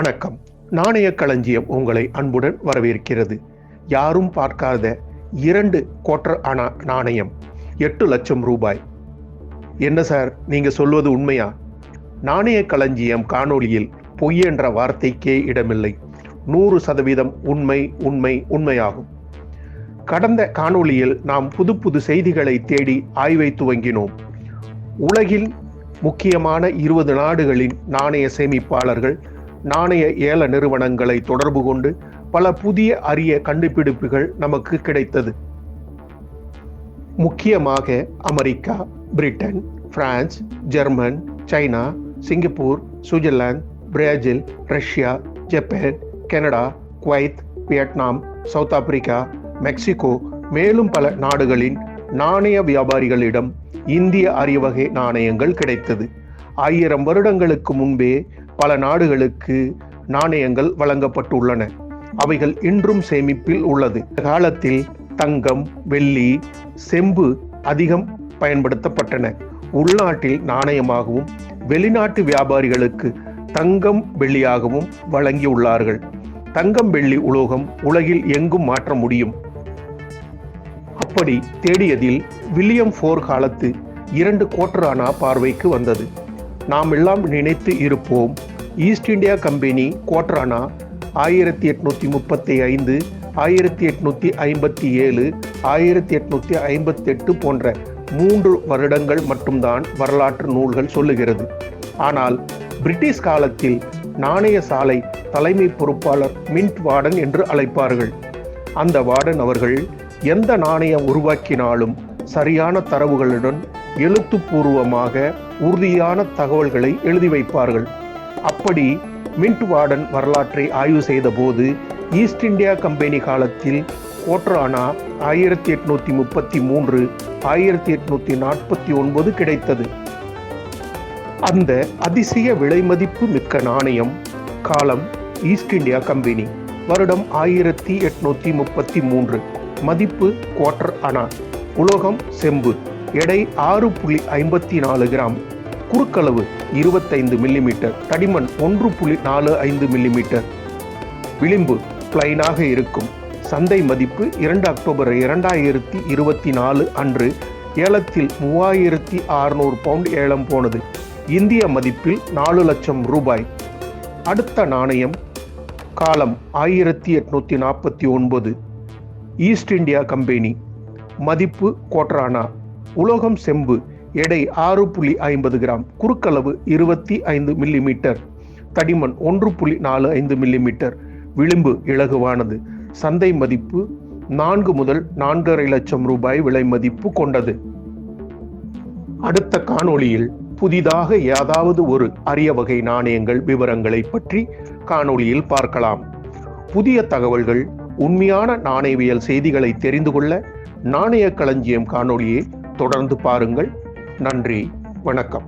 வணக்கம். நாணய களஞ்சியம் உங்களை அன்புடன் வரவேற்கிறது. யாரும் பார்க்காத இரண்டு குவார்டர் அணா நாணயம் எட்டு லட்சம் ரூபாய். என்ன சார் நீங்க சொல்வது உண்மையா? நாணய களஞ்சியம் காணொளியில் பொய் என்ற வார்த்தைக்கே இடமில்லை. நூறு சதவீதம் உண்மை உண்மை உண்மையாகும். கடந்த காணொளியில் நாம் புது புது செய்திகளை தேடி ஆய்வை துவங்கினோம். உலகில் முக்கியமான இருபது நாடுகளின் நாணய சேமிப்பாளர்கள் நாணய ஏல நிறுவனங்களை தொடர்பு கொண்டு பல புதிய அரிய கண்டுபிடிப்புகள் நமக்கு கிடைத்தது. முக்கியமாக America Britain France German China Singapore Switzerland Brazil Russia Japan Canada Kuwait Vietnam South Africa Mexico மேலும் பல நாடுகளின் நாணய வியாபாரிகளிடம் இந்திய அரியவகை நாணயங்கள் கிடைத்தது. ஆயிரம் வருடங்களுக்கு முன்பே பல நாடுகளுக்கு நாணயங்கள் வழங்கப்பட்டுள்ளன. அவைகள் இன்றும் சேமிப்பில் உள்ளது. காலத்தில் தங்கம் வெள்ளி செம்பு அதிகம் பயன்படுத்தப்பட்டன. உள்நாட்டில் நாணயமாகவும் வெளிநாட்டு வியாபாரிகளுக்கு தங்கம் வெள்ளியாகவும் வழங்கியுள்ளார்கள். தங்கம் வெள்ளி உலோகம் உலகில் எங்கும் மாற்ற முடியும். அப்படி தேடியதில் வில்லியம் ஃபோர் காலத்து இரண்டு கோட்டரானா பார்வைக்கு வந்தது. நாம் எல்லாம் நினைத்து இருப்போம் ஈஸ்ட் இந்தியா கம்பெனி கோட்ரானா ஆயிரத்தி எட்நூத்தி முப்பத்தி ஐந்து ஆயிரத்தி எட்நூத்தி ஐம்பத்தி ஏழு ஆயிரத்தி எட்நூத்தி ஐம்பத்தி எட்டு போன்ற மூன்று வருடங்கள் மட்டும்தான் வரலாற்று நூல்கள் சொல்லுகிறது. ஆனால் பிரிட்டிஷ் காலத்தில் நாணய சாலை தலைமை பொறுப்பாளர் மின்ட் வார்டன் என்று அழைப்பார்கள். அந்த வார்டன் அவர்கள் எந்த நாணயம் உருவாக்கினாலும் சரியான தரவுகளுடன் எழுத்துப்பூர்வமாக உறுதியான தகவல்களை எழுதி வைப்பார்கள். அப்படி மின்ட் வார்டன் வரலாற்றை ஆய்வு செய்தபோது ஈஸ்ட் இந்தியா கம்பெனி காலத்தில் கோட்ரானா ஆயிரத்தி எட்நூத்தி முப்பத்தி மூன்று ஆயிரத்தி எட்நூத்தி நாற்பத்தி ஒன்பது கிடைத்தது. அந்த அதிசய விலைமதிப்பு மிக்க நாணயம் காலம் ஈஸ்ட் இந்தியா கம்பெனி. வருடம் ஆயிரத்தி எட்நூத்தி முப்பத்தி மூன்று. மதிப்பு குவார்டர் அணா. உலோகம் செம்பு. எடை ஆறு புள்ளி ஐம்பத்தி நாலு கிராம். குறுக்களவு இருபத்தைந்து மில்லிமீட்டர் தடிமன் ஒன்று புள்ளி நாலு ஐந்து மில்லிமீட்டர். விளிம்பு பிளைனாக இருக்கும். சந்தை மதிப்பு இரண்டு அக்டோபர் இரண்டாயிரத்தி இருபத்தி நாலு அன்று ஏலத்தில் மூவாயிரத்தி அறுநூறு பவுண்ட் ஏலம் போனது. இந்திய மதிப்பில் நாலு லட்சம் ரூபாய். அடுத்த நாணயம் காலம் ஆயிரத்தி எட்நூத்தி நாற்பத்தி ஒன்பது. East India Company. மதிப்பு கோட்ரானா. உலோகம் செம்பு எடை ஆறு புள்ளி ஐம்பது கிராம் குறுக்களவு இருபத்தி ஐந்து மில்லிமீட்டர் தடிமன் ஒன்று புள்ளி நாலு ஐந்து மில்லிமீட்டர் விளிம்பு இலகுவானது. சந்தை மதிப்பு நான்கு முதல் நான்கரை லட்சம் ரூபாய் விலை மதிப்பு கொண்டது. அடுத்த காணொளியில் புதிதாக ஏதாவது ஒரு அரிய வகை நாணயங்கள் விவரங்களை பற்றி காணொளியில் பார்க்கலாம். புதிய தகவல்கள் உண்மையான நாணயவியல் செய்திகளை தெரிந்து கொள்ள நாணய களஞ்சியம் காணொளியை தொடர்ந்து பாருங்கள். நன்றி வணக்கம்.